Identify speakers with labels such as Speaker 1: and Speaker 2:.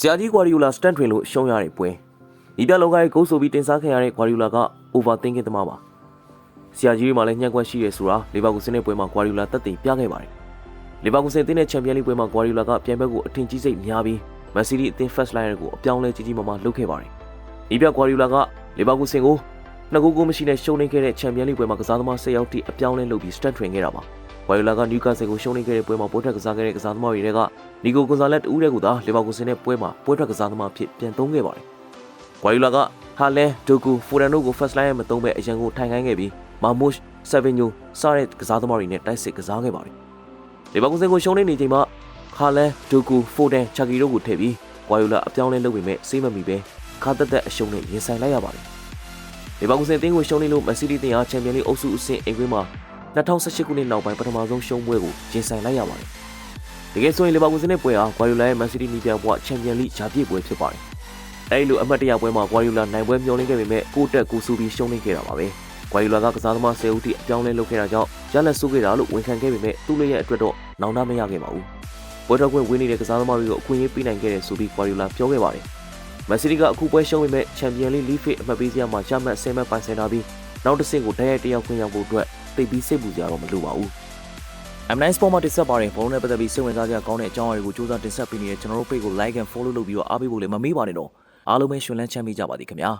Speaker 1: ဆရာကြီးဂွာဒီယိုလာစတန်ထွင်လို့ရှုံးရတဲ့ပွဲဤပြလောကရဲ့ဂိုးဆိုပြီးတင်စားခံရတဲ့ဂွာဒီယိုလာက overthinking သမားပါဆရာကြီးတွေမှာလည်းညှက်ကွက်ရှိရဲဆိုတာလီဗာပူးစင်ရဲ့ပွဲမှာဂွာဒီယိုလာတက်တည်ပြခဲ့ပါတယ်လီဗာပူးစင်တင်းတဲ့ချန်ပီယံလိပွဲမှာဂွာဒီယိုလာကပြိုင်ဘက်ကိုအထင်ကြီးစိတ်များပြီးမန်စီးတီးအသင်း first line ကိုအပြောင်းလဲကြီးကြီးမားမားလုပ်ခဲ့ပါတယ်ဤပြဂွာဒီယိုလာကလီဗာပူးစင်ကိုနှစ်ကူကူမရှိနဲ့ရှုံးနေခဲ့တဲ့ချန်ပီယံလိပွဲမှာကစားသမား၁၀ယောက်တိအပြောင်းလဲလုပ်ပြီးစတက်ထွင်ခဲ့တာပါ ဂွာဒီယိုလာကနျူကာဆယ်ကိုရှုံးနေခဲ့တဲ့ပွဲမှာပိုးထက်ကစားခဲ့တဲ့ကစားသမားတွေတွေကနီကိုကွန်ဆာလက်တူးတဲ့ကူသာလီဗာပူးစင်ရဲ့ပွဲမှာပွဲထွက်ကစားသမားဖြစ်ပြန်သုံးခဲ့ပါတယ်ဂွာယူလာကဟာလန်ဒိုကူဖိုရန်တို့ကို first line ရဲ့မသုံးပဲအရန်ကိုထိုင်ခိုင်းခဲ့ပြီးမာမုရှ်ဆဗင်ညိုစတဲ့ကစားသမားတွေနဲ့တိုက်စစ်ကစားခဲ့ပါတယ်။ဒီဘက်ကူစင်ကိုရှုံးနေနေချိန်မှာဟာလန်ဒိုကူဖိုဒန်ချာကီတို့ကိုထည့်ပြီးဂွာယူလာအပြောင်းလဲလုပ်ပေမဲ့စေးမမီပဲခါတက်တက်အရှုံးနဲ့ရင်ဆိုင်လိုက်ရပါတယ်။ဒီဘက်ကူစင်အသင်းကိုရှုံးနေလို့မက်ဆီတီတင်အားချန်ပီယံလိအုပ်စုအဆင့်အိမ်ကွင်းမှာ 2018ခုနှစ်နောက်ပိုင်းပထမဆုံးရှုံးပွဲကိုရင်ဆိုင်လိုက်ရပါတယ်။တကယ်ဆိုရင်လီဗာပူးစင်ရဲ့ပွဲဟာဂွာယူလာရဲ့မန်စီးတီးနီးပြဘွားချန်ပီယံလိဂျာပြည့်ပွဲဖြစ်ပါတယ်။အဲဒီလိုအမှတ်တရပွဲမှာဂွာယူလာနိုင်ပွဲမျှော်လင့်ခဲ့ပေမဲ့ကိုတက်ကိုဆူပြီးရှုံးနေခဲ့တာပါပဲ။ဂွာယူလာကကစားသမား10ဦးထိအပြောင်းလဲလုပ်ခဲ့တာကြောင့်ရလက်ဆုခဲ့တာလို့ဝန်ခံခဲ့ပေမဲ့သူ့လေးရဲ့အတွက်တော့နောင်တမရခဲ့ပါဘူး။ပွဲတော်ခွင့်ဝင်းနေတဲ့ကစားသမားတွေကိုအခွင့်အရေးပေးနိုင်ခဲ့တယ်ဆိုပြီးဂွာယူလာပြောခဲ့ပါတယ်။မန်စီးတီးကအခုပွဲရှုံးပေမဲ့ချန်ပီယံလိလီးဖိတ်အမှတ်ပေးစရာမှာရမှတ်10မှတ်ပိုင်ဆိုင်ထားပြီးနောက်တစ်ဆင့်ကိုတိုက်ရိုက်တစ်ယောက်ခွင့်ရောက်ဖို့အတွက် သိပ်ပြီးစိတ်ပူစရာတော့မလိုပါဘူး။ M9 Sport မှာတင်ဆက်ပါတယ်ဘောလုံးနဲ့ပတ်သက်ပြီးစိတ်ဝင်စားစရာကောင်းတဲ့အကြောင်းအရာတွေကိုစူးစမ်းတင်ဆက်ပေးနေတဲ့ကျွန်တော်တို့ page ကို like and follow လုပ်ပြီးတော့အားပေးဖို့လည်းမမေ့ပါနဲ့တော့အားလုံးပဲရှင်လန်းချမ်းမြေ့ကြပါသည်ခင်ဗျာ